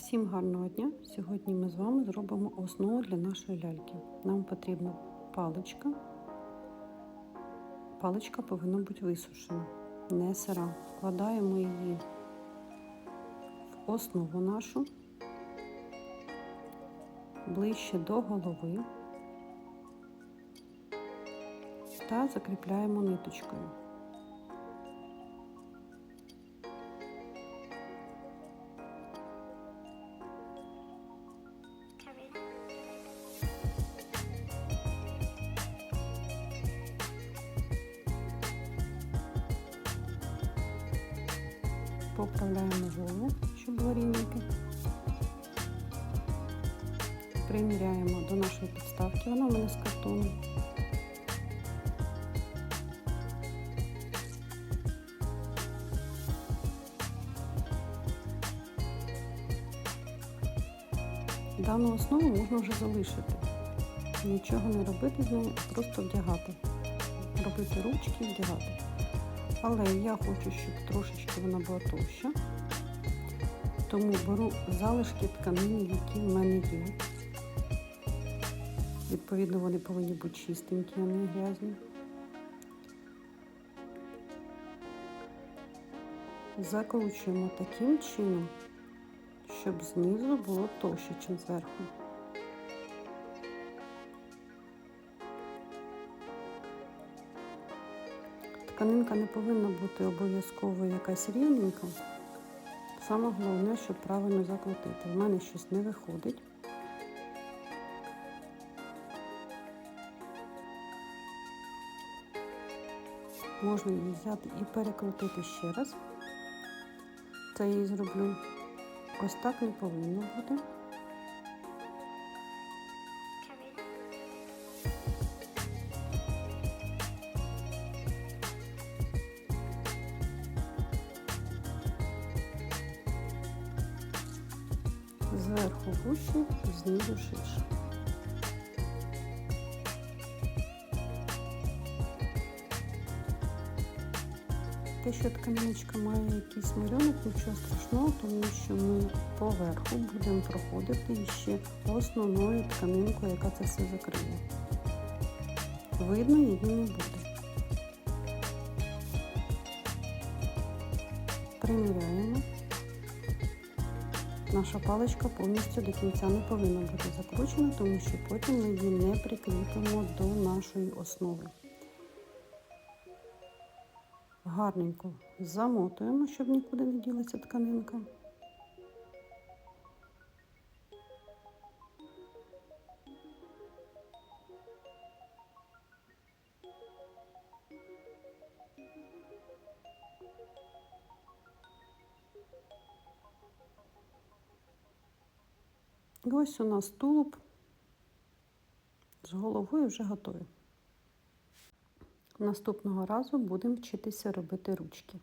Всім гарного дня! Сьогодні ми з вами зробимо основу для нашої ляльки. Нам потрібна паличка. Паличка повинна бути висушена, не сира. Вкладаємо її в основу нашу ближче до голови та закріпляємо ниточкою. Поправляємо голову, щоб рівненьке. Приміряємо до нашої підставки, вона у мене з картону. Дану основу можна вже залишити. Нічого не робити з нею, просто вдягати. Робити ручки і вдягати. Але я хочу, щоб трошечки вона була товща. Тому беру залишки тканини, які в мене є. Відповідно, вони повинні бути чистенькі, а не грязні. Закручуємо таким чином, щоб знизу було товще, ніж зверху. Тканинка не повинна бути обов'язково якась рівненька. Саме головне, щоб правильно закрутити. В мене щось не виходить. Можна її взяти і перекрутити ще раз. Це я її зроблю. Ось так не повинно бути. Зверху вущі, знизу ширше. Те, що тканиночка має якийсь малюнок, нічого страшного, тому що ми поверху будемо проходити ще основною тканинкою, яка це все закриє. Видно її не буде. Приміряємо. Наша паличка повністю до кінця не повинна бути закручена, тому що потім ми її не прикріпимо до нашої основи. Гарненько замотуємо, щоб нікуди не ділиться тканинка. І ось у нас тулуб з головою вже готовий. Наступного разу будемо вчитися робити ручки.